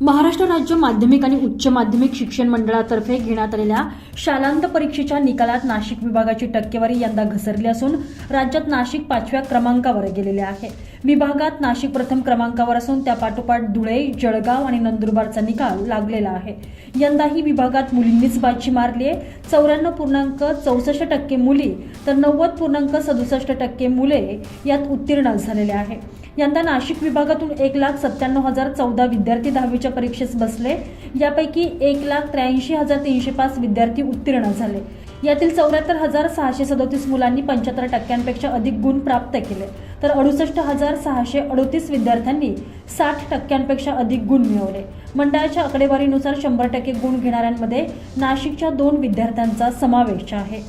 महाराष्ट्र राज्य माध्यमिक आणि उच्च माध्यमिक शिक्षण मंडळातर्फे घेण्यात आलेल्या शालांत परीक्षेच्या निकालात नाशिक विभागाची टक्केवारी यंदा घसरली असून राज्यात नाशिक पाचव्या क्रमांकावर गेलेले आहे. विभागात नाशिक प्रथम क्रमांकावर असून त्या पाठोपाठ धुळे जळगाव आणि नंदुरबारचा निकाल लागलेला आहे. यंदाही विभागात मुलींनीच बाजी मारली आहे. चौऱ्याण्णव पूर्णांक चौसष्ट टक्के मुली तर नव्वद पूर्णांक सदुसष्ट टक्के मुले यात उत्तीर्ण झालेले आहे. यंदा नाशिक विभागातून एक लाख सत्त्याण्णव हजार चौदा विद्यार्थी दहावीच्या परीक्षेस बसले. यापैकी एक लाख त्र्याऐंशी हजार तीनशे पाच विद्यार्थी उत्तीर्ण झाले. यातील चौऱ्याहत्तर हजार सहाशे सदोतीस मुलांनी पंच्याहत्तर टक्क्यांपेक्षा अधिक गुण प्राप्त केले. तर अडुसष्ट हजार सहाशे अडोतीस विद्यार्थ्यांनी साठ टक्क्यांपेक्षा अधिक गुण मिळवले. मंडळाच्या आकडेवारीनुसार शंभर टक्के गुण घेणाऱ्यांमध्ये नाशिकच्या दोन विद्यार्थ्यांचा समावेश आहे.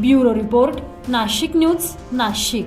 Bureau report Nashik news Nashik.